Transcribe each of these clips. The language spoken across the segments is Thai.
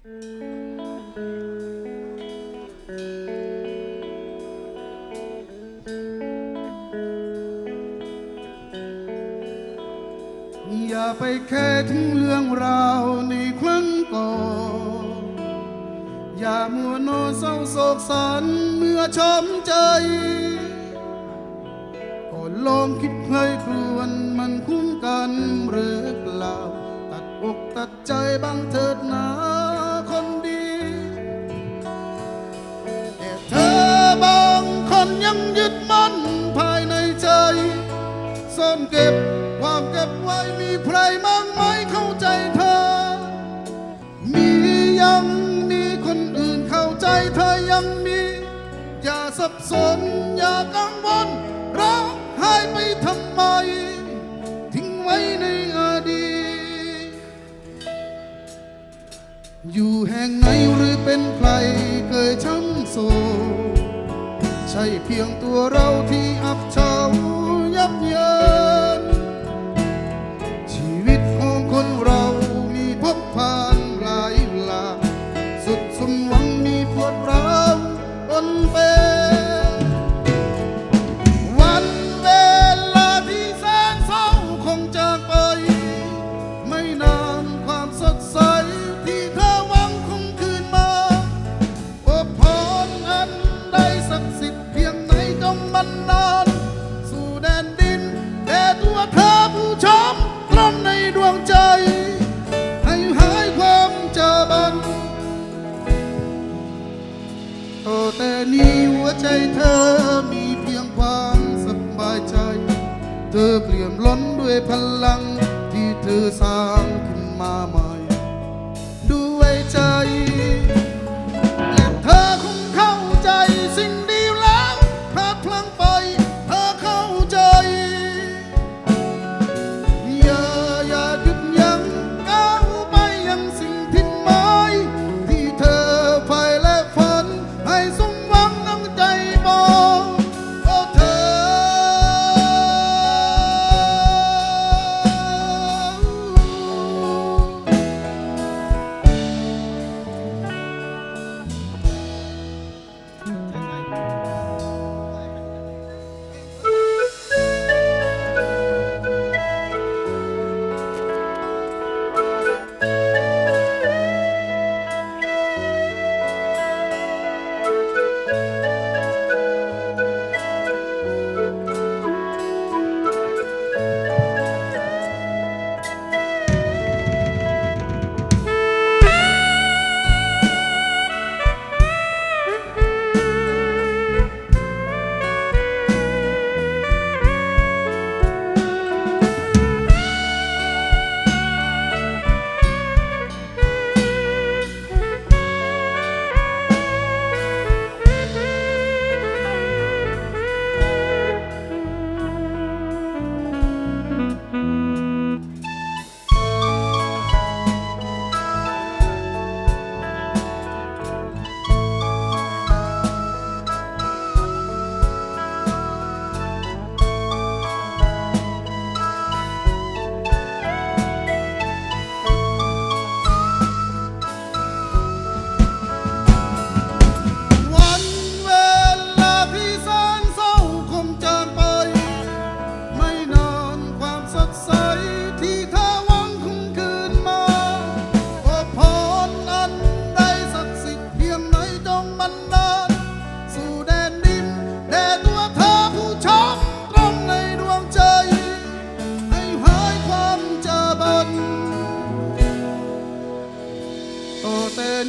อย่าไปแค่ถึงเรื่องราวในครั้งก่อน อย่ามัวโนเศร้าโศกสันเมื่อช้ำใจก็ลองคิดใครครวนมันคุ้มกันหรือเปล่า ตัดอกตัดใจบ้างเถิดนะ ยังยึดมั่นภายในใจซ่อนเก็บความเก็บไว้มีใครบ้างไหมเข้าใจเธอ มียังมีคนอื่นเข้าใจเธอยังมี อย่าสับสนอย่ากังวลร้องไห้ไปทำไม ทิ้งไว้ในอดีตอยู่แห่งไหนหรือเป็นใครเคยช้ำโศก ใช่เพียงตัวเราที่อับเฉา ชมตรอมในดวงใจ ให้หายความเจะบันโอ้แต่นี้หัวใจเธอมีเพียงความสบายใจ เธอเปลี่ยนล้นด้วยพลังที่เธอสร้างขึ้นมาใหม่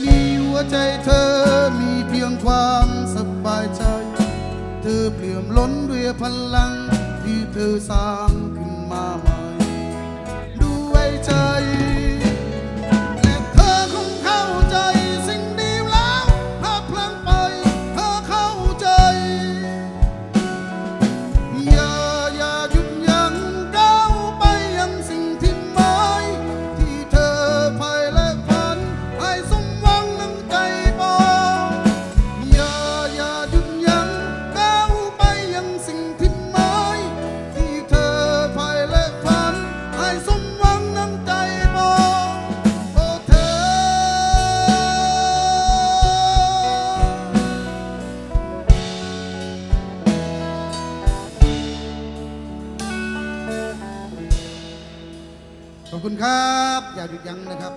มีหัวใจเธอมีเพียงความสบายใจ เธอเปลี่ยมล้นด้วยพลังที่เธอสร้าง คุณครับ อย่าหยุดยั้งนะครับ